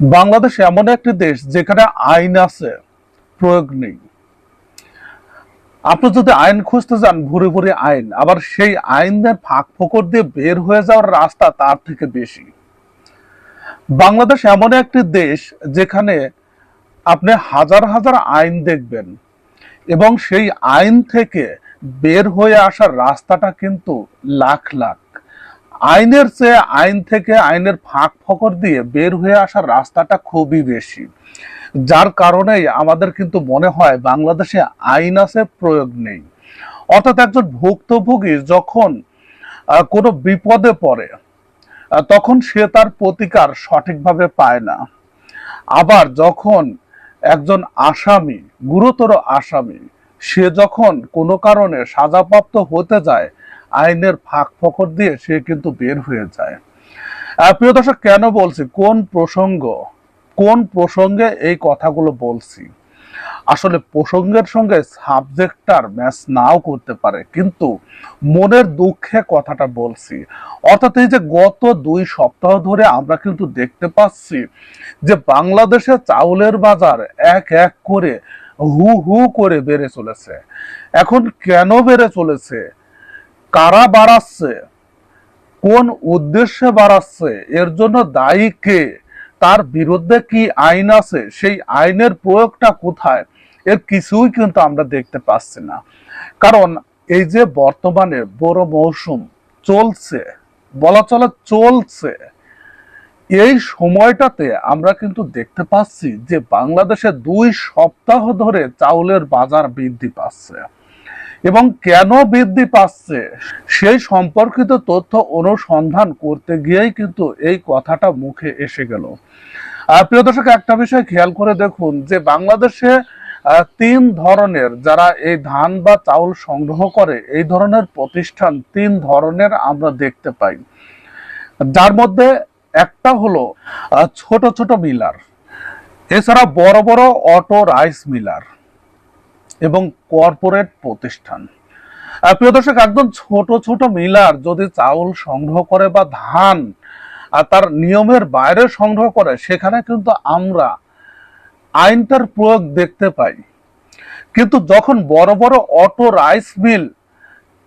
বাংলাদেশ এমন একটি দেশ যেখানে আইন আছে, প্রয়োগ নেই। আপনি যদি আইন খুঁজতে যান, ভুরে ভুরে আইন, আবার সেই আইনের ফাঁক ফোকর দিয়ে বের হয়ে যাওয়ার রাস্তা তার থেকে বেশি। বাংলাদেশ এমন একটি দেশ যেখানে আপনি হাজার হাজার আইন দেখবেন, এবং সেই আইন থেকে বের হয়ে আসার রাস্তাটা কিন্তু লাখ লাখ। আইনের চেয়ে আইন থেকে আইনের ফাঁক ফকর দিয়ে বের হয়ে আসার রাস্তাটা খুবই বেশি। যার কারণেই আমাদের কিন্তু মনে হয় বাংলাদেশে আইন আছে, প্রয়োগ নেই। অর্থাৎ একজন ভুক্তভোগী যখন কোনো বিপদে পড়ে তখন সে তার প্রতিকার সঠিকভাবে পায় না। আবার যখন একজন আসামি, গুরুতর আসামি, সে যখন কোনো কারণে সাজাপ্রাপ্ত হতে যায় আইনের ফাঁক ফকর দিয়ে সে কিন্তু বের হয়ে যায়। প্রিয় দর্শক, কেন বলছি? কোন প্রসঙ্গ, কোন প্রসঙ্গে এই কথাগুলো বলছি? আসলে প্রসঙ্গের সঙ্গে সাবজেক্টটার ম্যাচ নাও করতে পারে, কিন্তু মনের দুঃখে কথাটা বলছি। অর্থাৎ এই যে গত দুই সপ্তাহ ধরে আমরা কিন্তু দেখতে পাচ্ছি যে বাংলাদেশে চাউলের বাজার এক এক করে হু হু করে বেড়ে চলেছে। এখন কেন বেড়ে চলেছে? কারা বাড়াচ্ছে? কোন উদ্দেশ্যে বাড়াচ্ছে? এর জন্য দায়ী কে? তার বিরুদ্ধে কি আইন আছে? সেই আইনের প্রয়োগটা কোথায়? এর কিছুই কিন্তু আমরা দেখতে পাচ্ছি না। কারণ এই যে বর্তমানে বড় মৌসুম চলছে, বলা চলে চলছে, এই সময়টাতে আমরা কিন্তু দেখতে পাচ্ছি যে বাংলাদেশে দুই সপ্তাহ ধরে চাউলের বাজার বৃদ্ধি পাচ্ছে। এবং কেন বৃদ্ধি পাচ্ছে সেই সম্পর্কিত তথ্য অনুসন্ধান করতে গিয়েই কিন্তু এই কথাটা মুখে এসে গেল। প্রিয় দর্শক, একটা বিষয় খেয়াল করে দেখুন যে বাংলাদেশে তিন ধরনের যারা এই ধান বা চাউল সংগ্রহ করে, এই ধরনের প্রতিষ্ঠান তিন ধরনের আমরা দেখতে পাই। যার মধ্যে একটা হলো ছোট ছোট মিলার, এছাড়া বড় বড় অটো রাইস মিলার। এবং কর্পোরেট প্রতিষ্ঠান। প্রিয় দর্শক, একদম ছোট ছোট মিলার যদি চাউল সংগ্রহ করে বা ধান তার নিয়মের বাইরে সংগ্রহ করে, সেখানে কিন্তু আমরা আইনটার প্রয়োগ দেখতে পাই। কিন্তু যখন বড় বড় অটো রাইস মিল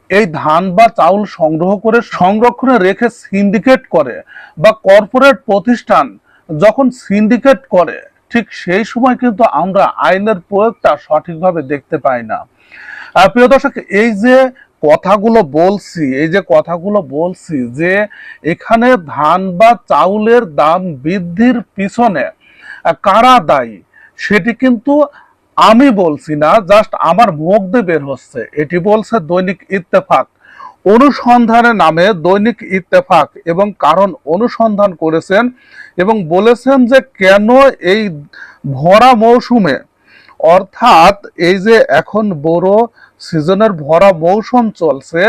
এই ধান বা চাউল সংগ্রহ করে সংরক্ষণে রেখে সিন্ডিকেট করে বা কর্পোরেট প্রতিষ্ঠান যখন সিন্ডিকেট করে ঠিক সেই সময় কিন্তু আমরা আইনের প্রয়োগটা সঠিকভাবে দেখতে পাই না। প্রিয় দর্শক, এই যে কথাগুলো বলছি, এই যে কথাগুলো বলছি যে এখানে ধান বা চাউলের দাম বৃদ্ধির পিছনে কারা দায়ী, সেটি কিন্তু আমি বলছি না, জাস্ট আমার মুখ দিয়ে বের হচ্ছে। এটি বলছে দৈনিক ইত্তেফাক। অনুসন্ধানের নামে দৈনিক ইত্তেফাক এবং কারণ অনুসন্ধান করেছেন এবং বলেছেন যে কেন এই ভরা মৌসুমে, অর্থাৎ এই যে এখন বড় সিজনের ভরা মৌসুম চলছে,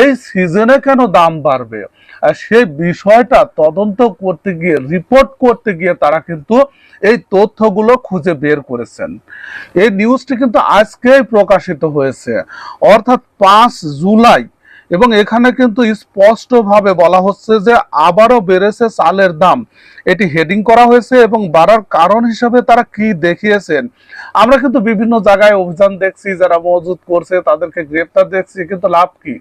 এই সিজনে কেন দাম বাড়বে? আর সেই বিষয়টা তদন্ত করতে গিয়ে, রিপোর্ট করতে গিয়ে তারা কিন্তু এই তথ্যগুলো খুঁজে বের করেছেন। এই নিউজটি কিন্তু আজকেই প্রকাশিত হয়েছে। অর্থাৎ পাঁচ জুলাই এবং এখানে কিন্তু স্পষ্টভাবে বলা হচ্ছে যে আবারও বেড়েছে চালের দাম। এটি হেডিং করা হয়েছে এবং বাড়ার কারণ হিসাবে তারা কি দেখিয়েছেন? আমরা কিন্তু বিভিন্ন জায়গায় অভিযান দেখছি, যারা মজুদ করছে, তাদেরকে গ্রেপ্তার দেখছি, কিন্তু লাভ কি?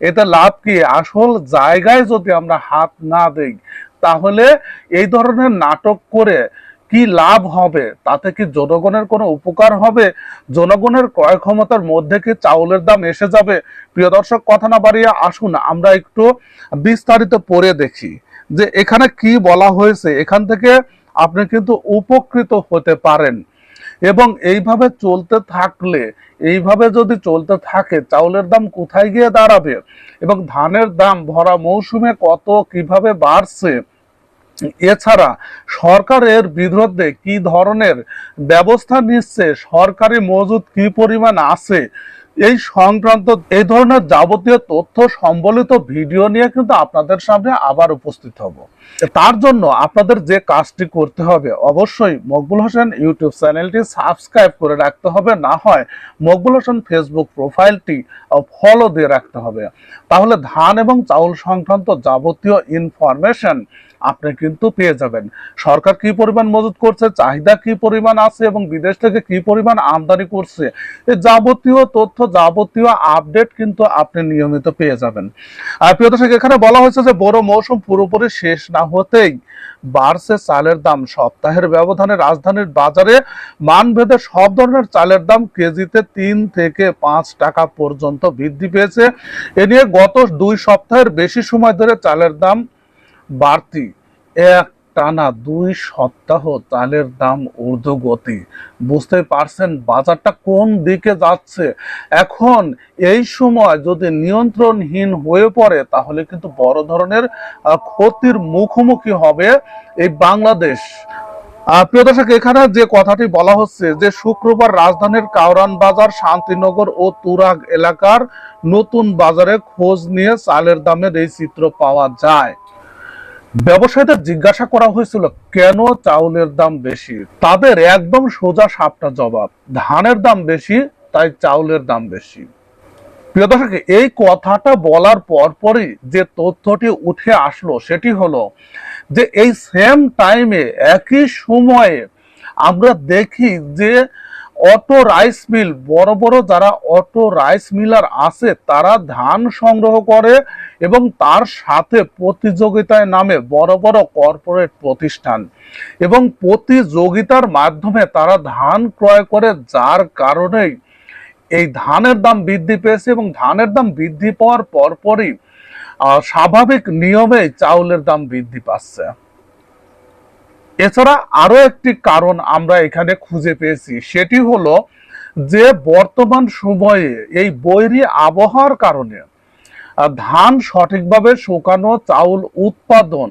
এতে লাভ কি? আসল জায়গায় যদি আমরা হাত না দেই, তাহলে এই ধরনের নাটক করে কি লাভ হবে? তাতে কি জনগণের কোনো উপকার হবে? জনগণের ক্রয় ক্ষমতার মধ্যে কি চাউলের দাম এসে যাবে? প্রিয় দর্শক, কথা না বাড়িয়ে আসুন, আমরা একটু বিস্তারিত পড়ে দেখি যে এখানে কি বলা হয়েছে। এখান থেকে আপনি কিন্তু উপকৃত হতে পারেন। এবং এইভাবে চলতে থাকলে, এইভাবে যদি চলতে থাকে, চাউলের দাম কোথায় গিয়ে দাঁড়াবে? এবং ধানের দাম ভরা মৌসুমে কত, কীভাবে বাড়ছে? এছাড়া সরকারের বিরুদ্ধে কি ধরনের ব্যবস্থা নিচ্ছে, সরকারি মজুদ কি পরিমাণ আছে, এই সংক্রান্ত এই ধরনের যাবতীয় তথ্য সম্বলিত ভিডিও নিয়ে কিন্তু আপনাদের সামনে আবার উপস্থিত হব। তার জন্য আপনাদের যে কাজটি করতে হবে, অবশ্যই মকবুল হোসেন ইউটিউব চ্যানেলটি সাবস্ক্রাইব করে রাখতে হবে, না হয় মকবুল হোসেন ফেসবুক প্রোফাইলটি ফলো দিয়ে রাখতে হবে। তাহলে ধান এবং চাউল সংক্রান্ত যাবতীয় ইনফরমেশন আপনি কিন্তু পেয়ে যাবেন। সরকার কি পরিমাণ মজুত করছে, চাহিদা কি পরিমাণ আছে এবং বিদেশ থেকে কি পরিমাণ আমদানি করছে যাবতীয় তথ্য, যাবতীয় আপডেট কিন্তু আপনি নিয়মিত পেয়ে যাবেন। আর প্রিয় দর্শক, এখানে বলা হয়েছে যে বড় মৌসুম পুরোপুরি শেষ না হতেই বাড়ছে চালের দাম। সপ্তাহের ব্যবধানে রাজধানীর বাজারে মানভেদে সব ধরনের চালের দাম কেজিতে তিন থেকে পাঁচ টাকা পর্যন্ত বৃদ্ধি পেয়েছে। এ নিয়ে গত দুই সপ্তাহের বেশি সময় ধরে চালের দাম বাড়তি। এক টানা দুই সপ্তাহ চালের দাম ঊর্ধ্বগতি। বুঝতে পারছেন, বাজারটা কোন দিকে যাচ্ছে? এখন এই সময় যদি নিয়ন্ত্রণহীন হয়ে পড়ে, তাহলে কিন্তু বড় ধরনের ক্ষতির মুখোমুখি হবে এই বাংলাদেশ। প্রিয় দর্শক, এখানে যে কথাটি বলা হচ্ছে যে, শুক্রবার রাজধানীর কাউরান বাজার, শান্তিনগর ও তুরাগ এলাকার নতুন বাজারে খোঁজ নিয়ে চালের দামের এই চিত্র পাওয়া যায়। ব্যবসায়ীদের জিজ্ঞাসা করা হয়েছিল, কেন চাউলের দাম বেশি? তাদের একদম সোজা সাপটা জবাব, ধানের দাম বেশি, তাই চাউলের দাম বেশি। প্রিয় দর্শক, এই কথাটা বলার পরপরই যে তথ্যটি উঠে আসলো, সেটি হলো যে এই সেম টাইমে একই সময়ে আমরা দেখি যে অটো রাইস মিল, বড় বড় যারা অটো রাইস মিলার আছে, তারা ধান সংগ্রহ করে এবং তার সাথে প্রতিযোগিতায় নামে বড় বড় কর্পোরেট প্রতিষ্ঠান। এবং প্রতিযোগিতার মাধ্যমে তারা ধান ক্রয় করে, যার কারণেই এই ধানের দাম বৃদ্ধি পেয়েছে এবং ধানের দাম বৃদ্ধি পাওয়ার পরপরই স্বাভাবিক নিয়মে চাউলের দাম বৃদ্ধি পাচ্ছে। এছাড়া আরও একটি কারণ আমরা এখানে খুঁজে পেয়েছি, সেটি হলো যে বর্তমান সময়ে এই বৈরী আবহাওয়ার কারণে ধান সঠিকভাবে শুকানো, চাউল উৎপাদন,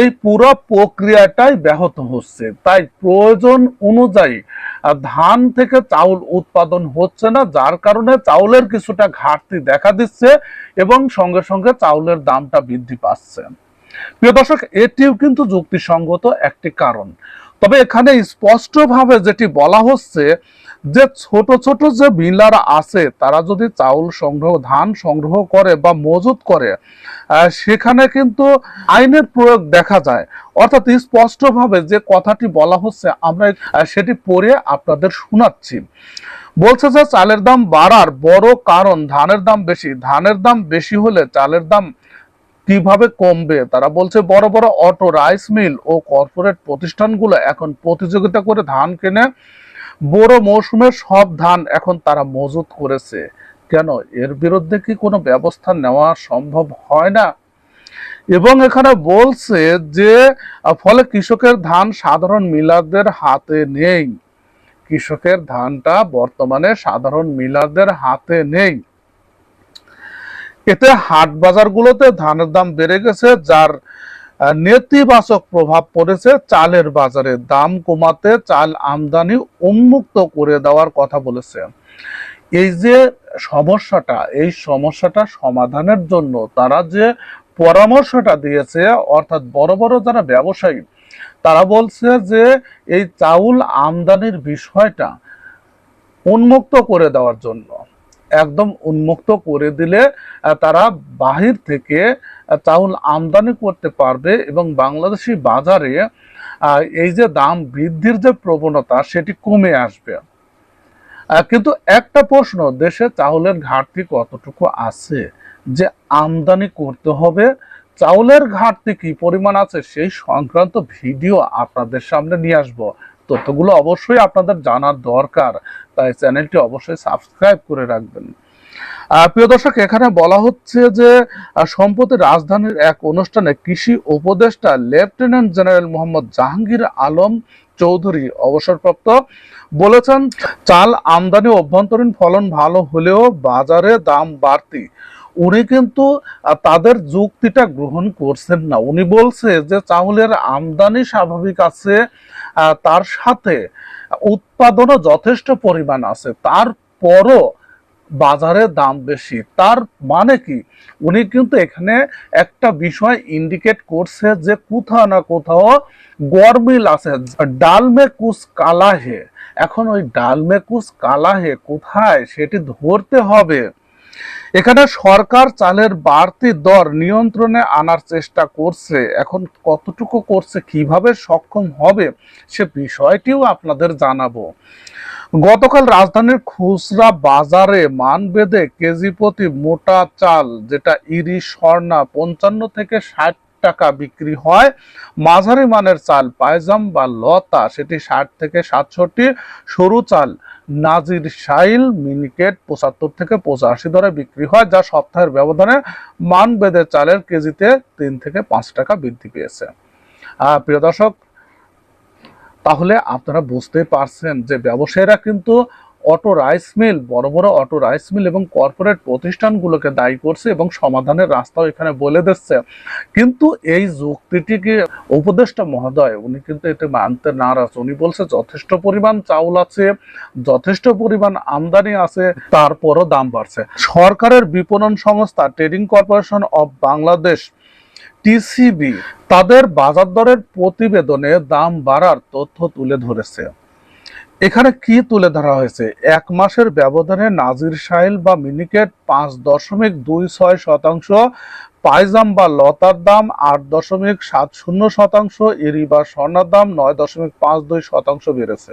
এই পুরো প্রক্রিয়াটাই ব্যাহত হচ্ছে। তাই প্রয়োজন অনুযায়ী ধান থেকে চাউল উৎপাদন হচ্ছে না, যার কারণে চাউলের কিছুটা ঘাটতি দেখা দিচ্ছে এবং সঙ্গে সঙ্গে চাউলের দামটা বৃদ্ধি পাচ্ছে। প্রিয় দর্শক, এটিও কিন্তু যুক্তিসঙ্গত একটি কারণ। তবে এখানে স্পষ্টভাবে যেটি বলা হচ্ছে যে ছোট ছোট যে মিলার আছে, তারা যদি চাউল সংগ্রহ, ধান সংগ্রহ করে বা মজুত করে সেখানে কিন্তু আইনের প্রয়োগ দেখা যায়। অর্থাৎ স্পষ্টভাবে যে কথাটি বলা হচ্ছে, আমরা সেটি পড়ে আপনাদের শোনাচ্ছি। বলছে যে চালের দাম বাড়ার বড় কারণ ধানের দাম বেশি। ধানের দাম বেশি হলে চালের দাম কীভাবে কমবে? তারা বলছে বড় বড় অটো, রাইস মিল ও কর্পোরেট প্রতিষ্ঠানগুলো এখন প্রতিযোগিতা করে ধান কেনে। বড় মৌসুমে সব ধান এখন তারা মজুত করেছে। কেন? এর বিরুদ্ধে কি কোনো ব্যবস্থা নেওয়া সম্ভব হয় না? এবং এখানে বলছে যে, ফলে কৃষকের ধান সাধারণ মিলারদের হাতে নেই। কৃষকের ধানটা বর্তমানে সাধারণ মিলারদের হাতে নেই। এতে হাট বাজারগুলোতে ধানের দাম বেড়ে গেছে, যার নেতিবাচক প্রভাব পড়েছে চালের বাজারে। দাম কমাতে চাল আমদানি উন্মুক্ত করে দেওয়ার কথা বলেছে। এই যে সমস্যাটা, এই সমস্যাটা সমাধানের জন্য তারা যে পরামর্শটা দিয়েছে, অর্থাৎ বড় বড় যারা ব্যবসায়ী, তারা বলছে যে এই চাউল আমদানির বিষয়টা উন্মুক্ত করে দেওয়ার জন্য। একদম উন্মুক্ত করে দিলে তারা বাহির থেকে চাউল আমদানি করতে পারবে এবং বাংলাদেশি বাজারে এই যে দাম বৃদ্ধির যে প্রবণতা সেটি কমে আসবে। কিন্তু একটা প্রশ্ন, দেশে চাউলের ঘাটতি কতটুকু আছে? যে আমদানি করতে হবে, চাউলের ঘাটতি কি পরিমাণ আছে, সেই সংক্রান্ত ভিডিও আপনাদের সামনে নিয়ে আসব। তথ্যগুলো অবশ্যই আপনাদের জানার দরকার। তাই চ্যানেলটি অবশ্যই সাবস্ক্রাইব করে রাখবেন। প্রিয় দর্শক, এখানে বলা হচ্ছে যে সম্প্রতি রাজধানীর এক অনুষ্ঠানে কৃষি উপদেষ্টা লেফটেন্যান্ট জেনারেল মোহাম্মদ জাহাঙ্গীর আলম চৌধুরী অবসরপ্রাপ্ত বলেছেন, চাল আমদানি অভ্যন্তরীণ ফলন ভালো হলেও বাজারে দাম বাড়তি। উনি কিন্তু তাদের যুক্তিটা গ্রহণ করছেন না। উনি বলছে যে, চাউলের আমদানি স্বাভাবিক আছে তার সাথে উৎপাদনও যথেষ্ট পরিমাণ আছে। তারপরও বাজারে দাম বেশি। তার মানে কি? উনি কিন্তু এখানে একটা বিষয় ইন্ডিকেট করছে যে কোথাও না কোথাও গরমিল আছে। ডাল মে কুস কালা হে এখন ওই ডাল মে কুস কালা হে কোথায় সেটি ধরতে হবে। এখানে সরকার চালের বাড়তি দর নিয়ন্ত্রণে আনার চেষ্টা করছে। এখন কতটুকু করছে, কীভাবে সক্ষম হবে, সে বিষয়টিও আপনাদের জানাব। গতকাল রাজধানীর খুচরা বাজারে মান বেঁধে কেজি প্রতি মোটা চাল, যেটা ইরি, স্বর্ণা, পঞ্চান্ন থেকে ষাট টাকা বিক্রি হয়। মাঝারি মানের চাল পায়জাম বা লতা, সেটি ষাট থেকে সাতষট্টি। সরু চাল নাজির সাইল মিনিকেট পঁচাত্তর থেকে পঁচাশি দরে বিক্রি হয়, যা সপ্তাহের ব্যবধানে মান বেঁধে চালের কেজিতে তিন থেকে পাঁচ টাকা বৃদ্ধি পেয়েছে। প্রিয় দর্শক, তাহলে আপনারা বুঝতে পারছেন যে ব্যবসায়ীরা কিন্তু অটো রাইস মিল, বড় বড় অটো রাইস মিল এবং কর্পোরেট প্রতিষ্ঠানগুলোকে দায়ী করছে এবং সমাধানের রাস্তাও এখানে বলে দিচ্ছে। কিন্তু এই যুক্তিটিকে উপদেষ্টা মহোদয়, উনি কিন্তু এতে মানতে নারাজ। উনি বলছে, যথেষ্ট পরিমাণ চাউল আছে, যথেষ্ট পরিমাণ আমদানি আছে, তারপরও দাম বাড়ছে। সরকারের বিপণন সংস্থা trading corporation of Bangladesh, TCB, তাদের বাজার দরের প্রতিবেদনে দাম বাড়ার তথ্য তুলে ধরেছে। এখানে কি তুলে ধরা হয়েছে? এক মাসের ব্যবধানে নাজির সাইল বা মিনিকেট পাঁচ দশমিক দুই ছয় শতাংশ পাইজাম বা লতার দাম আট দশমিক সাত শূন্য শতাংশ এরি বা স্বর্ণার দাম নয় দশমিক পাঁচ দুই শতাংশ বেড়েছে।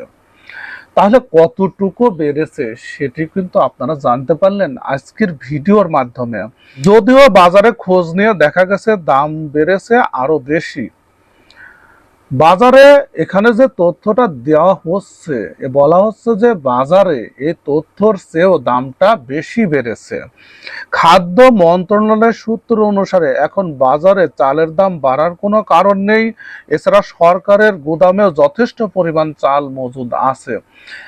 তাহলে কতটুকু বেড়েছে সেটি কিন্তু আপনারা জানতে পারলেন আজকের ভিডিওর মাধ্যমে। যদিও বাজারে খোঁজ নিয়ে দেখা গেছে দাম বেড়েছে আরও বেশি। বাজারে এখানে যে তথ্যটা দেওয়া হচ্ছে বলা হচ্ছে যে বাজারে এই তথ্যর চেয়েও দামটা বেশি বেড়েছে। খাদ্য মন্ত্রণালয়ের সূত্র অনুসারে এখন বাজারে চালের দাম বাড়ার কোনো কারণ নেই, এছাড়া সরকারের গুদামেও যথেষ্ট পরিমাণ চাল মজুদ আছে।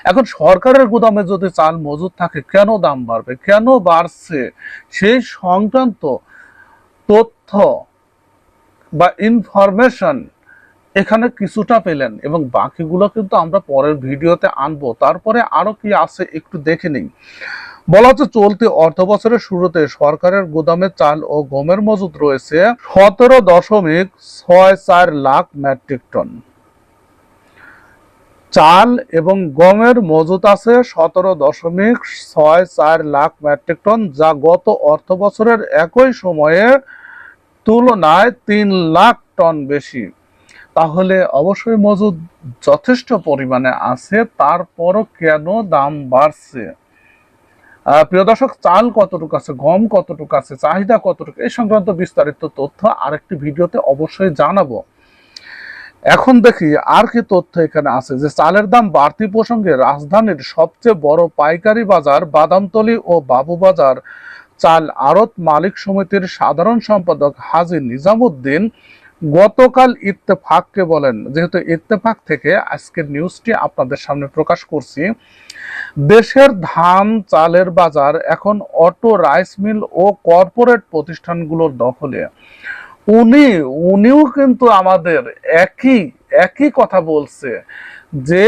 এখন সরকারের গুদামে যদি চাল মজুদ থাকে, কেন দাম বাড়বে? কেন বাড়ছে? সেই সংক্রান্ত তথ্য বা ইনফরমেশন এখানে কিছুটা পেলেন এবং বাকিগুলো কিন্তু আমরা পরের ভিডিওতে আনব। তারপরে আরও কি আছে একটু দেখে নিই। বলা হচ্ছে, চলতি অর্থ বছরের শুরুতে সরকারের গুদামে চাল ও গমের মজুদ রয়েছে সতেরো দশমিক ছয় চার লাখ মেট্রিক টন। চাল এবং গমের মজুত আছে সতেরো দশমিক ছয় চার লাখ মেট্রিক টন, যা গত অর্থ বছরের একই সময়ে তুলনায় তিন লাখ টন বেশি। তাহলে অবশ্যই মজুদ যথেষ্ট পরিমাণে আছে, তারপরও কেন দাম বাড়ছে? প্রিয় দর্শক, চাল কতটুকু আছে, গম কতটুকু আছে, চাহিদা কতটুকু, এই সংক্রান্ত বিস্তারিত তথ্য আরেকটি ভিডিওতে অবশ্যই জানাব। এখন দেখি আর কি তথ্য এখানে আছে, যে চালের দাম বাড়তি প্রসঙ্গে রাজধানীর সবচেয়ে বড় পাইকারি বাজার বাদামতলি ও বাবু বাজার চাল আড়ত মালিক সমিতির সাধারণ সম্পাদক হাজি নিজামুদ্দিন গতকাল ইত্তেফাককে বলেন, যেহেতু ইত্তেফাক থেকে আজকের নিউজটি আপনাদের সামনে প্রকাশ করছি, দেশের ধান, চালের বাজার, এখন অটো রাইস মিল ও কর্পোরেট প্রতিষ্ঠানগুলোর দখলে। উনি, উনিও কিন্তু আমাদের একই একই কথা বলছে যে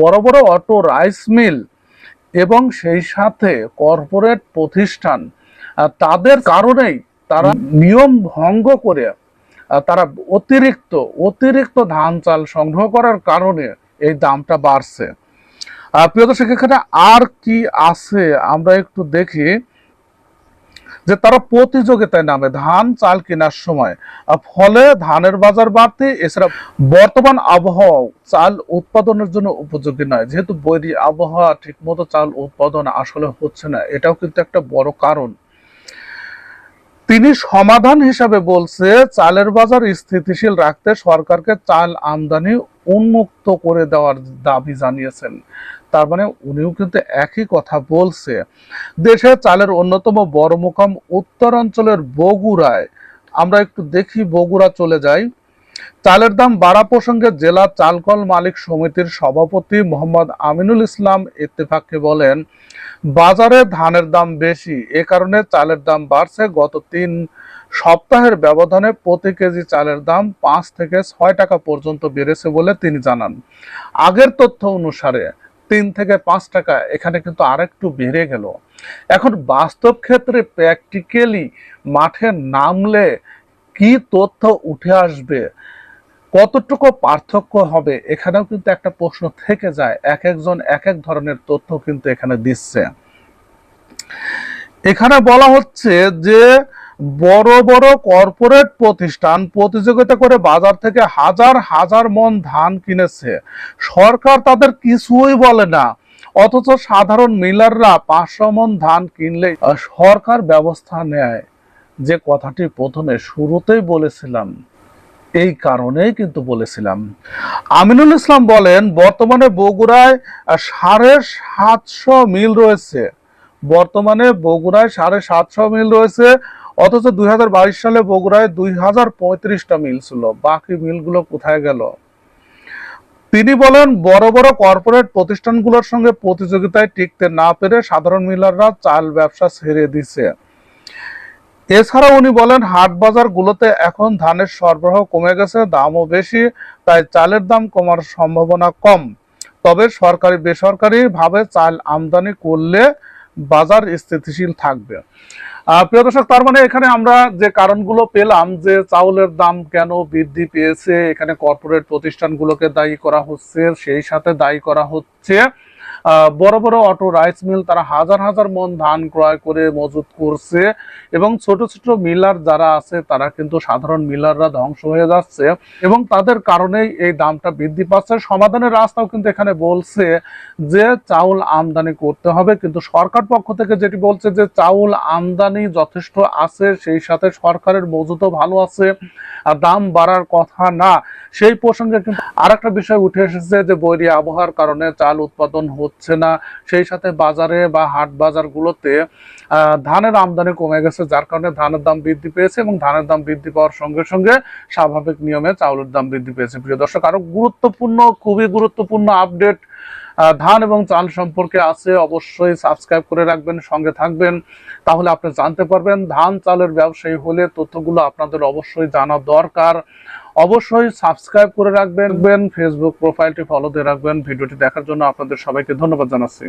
বড় বড় অটো রাইস মিল এবং সেই সাথে কর্পোরেট প্রতিষ্ঠান তাদের কারণেই তারা নিয়ম ভঙ্গ করে তারা অতিরিক্ত অতিরিক্ত ধান চাল সংগ্রহ করার কারণে এই দামটা বাড়ছে। প্রিয় দর্শক, এখানে আর কি আছে আমরা একটু দেখি যে তারা প্রতিযোগিতায় নামে ধান চাল কেনার সময়। ফলে ধানের বাজার বাড়তে, এছাড়া বর্তমান আবহাওয়া চাল উৎপাদনের জন্য উপযোগী নয়। যেহেতু বৈরী আবহাওয়া ঠিকমতো চাল উৎপাদন আসলে হচ্ছে না, এটাও কিন্তু একটা বড় কারণ। তিনি সমাধান হিসাবে বলছে, চালের বাজার স্থিতিশীল রাখতে সরকারকে চাল আমদানি উন্মুক্ত করে দেওয়ার দাবি জানিয়েছেন। তার মানে উনিও কিন্তু একই কথা বলছে। দেশে চালের অন্যতম বড় মুকাম উত্তরাঞ্চলের বগুড়ায়। আমরা একটু দেখি বগুড়া চলে যাই। চালের দাম বাড়া প্রসঙ্গে জেলা চালকল মালিক সমিতির সভাপতি মোহাম্মদ আমিনুল ইসলাম ইত্তেফাককে বলেন বাজারে ধানের দাম বেশি, এ কারণে চালের দাম বাড়ছে। গত তিন সপ্তাহের ব্যবধানে প্রতি কেজি চালের দাম পাঁচ থেকে ছয় টাকা পর্যন্ত বেড়েছে বলে তিনি জানান। আগের তথ্য অনুসারে তিন থেকে পাঁচ টাকা, এখানে কিন্তু আরেকটু বেড়ে গেল। এখন বাস্তব ক্ষেত্রে প্র্যাকটিক্যালি মাঠে নামলে কি তথ্য উঠে আসবে কতটুকু পার্থক্য হবে এখানেও কিন্তু একটা প্রশ্ন থেকে যায়। এক একজন এক এক ধরনের তথ্য কিন্তু এখানে দিচ্ছে। এখানে বলা হচ্ছে যে, বড় বড় কর্পোরেট প্রতিষ্ঠান প্রতিযোগিতা করে বাজার থেকে হাজার হাজার মন ধান কিনেছে। সরকার তাদের কিছুই বলে না। অথচ সাধারণ মিলাররা পাঁচশো মন ধান কিনলে সরকার ব্যবস্থা নেয়। যে কথাটি প্রথমে শুরুতেই বলেছিলাম। এই কারণেই কিন্তু বলেছিলাম। আমিনুল ইসলাম বলেন, বর্তমানে বগুড়ায় সাড়ে সাতশো মিল রয়েছে। বর্তমানে বগুড়ায় সাড়ে সাতশো মিল রয়েছে, অথচ দু হাজার বাইশ সালে বগুড়ায় দুই হাজার পঁয়ত্রিশটা মিল ছিল। বাকি মিলগুলো কোথায় গেল? তিনি বলেন, বড় বড় কর্পোরেট প্রতিষ্ঠানগুলোর সঙ্গে প্রতিযোগিতায় টিকতে না পেরে সাধারণ মিলাররা চাল ব্যবসা ছেড়ে দিছে এছাড়া উনি বলেন, হাট বাজার গুলোতে এখন ধানের সরবরাহ কমে গেছে, দামও বেশি, তাই চালের দাম কমার সম্ভাবনা কম। তবে সরকারি বেসরকারি ভাবে চাল আমদানি করলে বাজার স্থিতিশীল থাকবে। প্রিয় দর্শক, তার মানে এখানে আমরা যে কারণগুলো পেলাম, যে চাউলের দাম কেন বৃদ্ধি পেয়েছে, এখানে কর্পোরেট প্রতিষ্ঠানগুলোকে দায়ী করা হচ্ছে, সেই সাথে দায়ী করা হচ্ছে বড় বড় অটো, রাইস মিল, তারা হাজার হাজার মন ধান ক্রয় করে মজুত করছে এবং ছোট ছোট মিলার যারা আছে, তারা কিন্তু সাধারণ মিলাররা ধ্বংস হয়ে যাচ্ছে এবং তাদের কারণেই এই দামটা বৃদ্ধি পাচ্ছে। সমাধানের রাস্তাও কিন্তু এখানে বলছে যে চাউল আমদানি করতে হবে, কিন্তু সরকার পক্ষ থেকে যেটি বলছে যে চাউল আমদানি যথেষ্ট আছে, সেই সাথে সরকারের মজুতও ভালো আছে, আর দাম বাড়ার কথা না। সেই প্রসঙ্গে কিন্তু আর একটা বিষয় উঠে এসেছে যে বৈরী আবহাওয়ার কারণে চাল উৎপাদন হচ্ছে না। সেই সাথে বাজারে বা হাট বাজারগুলোতে ধানের আমদানি কমে গেছে, যার কারণে ধানের দাম বৃদ্ধি পেয়েছে এবং ধানের দাম বৃদ্ধি পাওয়ার সঙ্গে সঙ্গে স্বাভাবিক নিয়মে চাউলের দাম বৃদ্ধি পেয়েছে। প্রিয় দর্শক, আরও গুরুত্বপূর্ণ, খুবই গুরুত্বপূর্ণ আপডেট ধান এবং চাল সম্পর্কে আছে, অবশ্যই সাবস্ক্রাইব করে রাখবেন, সঙ্গে থাকবেন। তাহলে আপনি জানতে পারবেন, ধান চালের ব্যবসায়ী হলে তথ্যগুলো আপনাদের অবশ্যই জানা দরকার। অবশ্যই সাবস্ক্রাইব করে রাখবেন ফেসবুক প্রোফাইলটি ফলো দিয়ে রাখবেন। ভিডিওটি দেখার জন্য আপনাদের সবাইকে ধন্যবাদ জানাচ্ছি।